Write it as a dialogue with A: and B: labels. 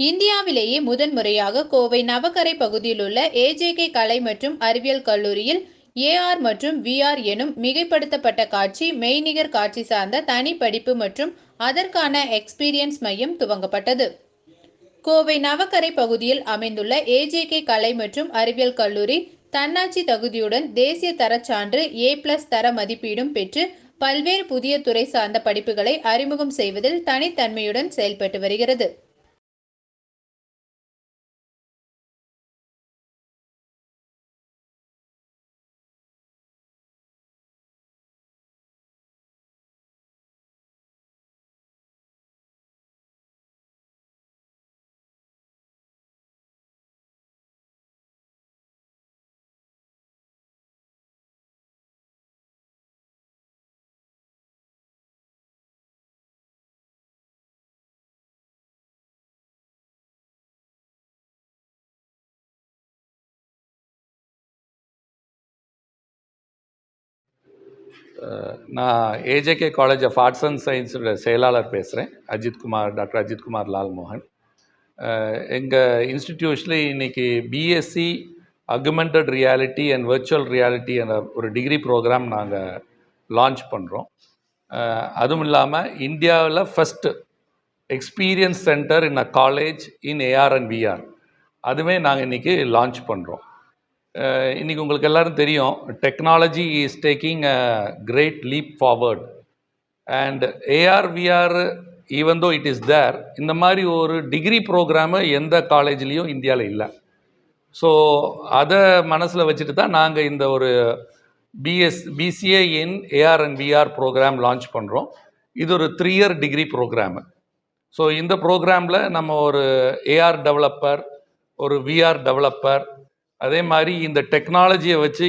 A: இந்தியாவிலேயே முதன்முறையாக கோவை நவக்கரை பகுதியிலுள்ள ஏஜேகே கலை மற்றும் அறிவியல் கல்லூரியில் ஏஆர் மற்றும் விஆர் எனும் மிகைப்படுத்தப்பட்ட காட்சி மெய்நிகர் காட்சி சார்ந்த தனி படிப்பு மற்றும் அதற்கான எக்ஸ்பீரியன்ஸ் மையம் துவங்கப்பட்டது. கோவை நவக்கரை பகுதியில் அமைந்துள்ள ஏஜேகே கலை மற்றும் அறிவியல் கல்லூரி தன்னாட்சி தகுதியுடன் தேசிய தரச்சான்று ஏ பிளஸ் தர மதிப்பீடும் பெற்று பல்வேறு புதிய துறை சார்ந்த படிப்புகளை அறிமுகம் செய்வதில் தனித்தன்மையுடன் செயல்பட்டு வருகிறது.
B: நான் AJK college of arts and சயின்ஸோட செயலாளர் பேசுகிறேன் அஜித்குமார் டாக்டர் அஜித்குமார் லால்மோகன். எங்கள் இன்ஸ்டிடியூஷனில் இன்றைக்கி BSc augmented reality and virtual reality என்ற ஒரு டிகிரி ப்ரோக்ராம் நாங்கள் லான்ச் பண்ணுறோம் அதுவும் இல்லாமல் இந்தியாவில் first experience centre in a college in AR and VR அதுவே நாங்கள் இன்றைக்கி லான்ச் பண்ணுறோம் இன்றைக்கி உங்களுக்கு எல்லாரும் தெரியும் technology is taking a great leap forward and AR VR even though it is there இந்த மாதிரி ஒரு டிகிரி ப்ரோக்ராமு எந்த காலேஜ்லேயும் இந்தியாவில் இல்லை. ஸோ அதை மனசில் வச்சுட்டு தான் நாங்கள் இந்த ஒரு BS BCA in AR and VR programme launch பண்ணுறோம் இது ஒரு three year degree programme so இந்த ப்ரோக்ராமில் நம்ம ஒரு ஏஆர் டெவலப்பர் ஒரு விஆர் டெவலப்பர் அதே மாதிரி இந்த டெக்னாலஜியை வச்சு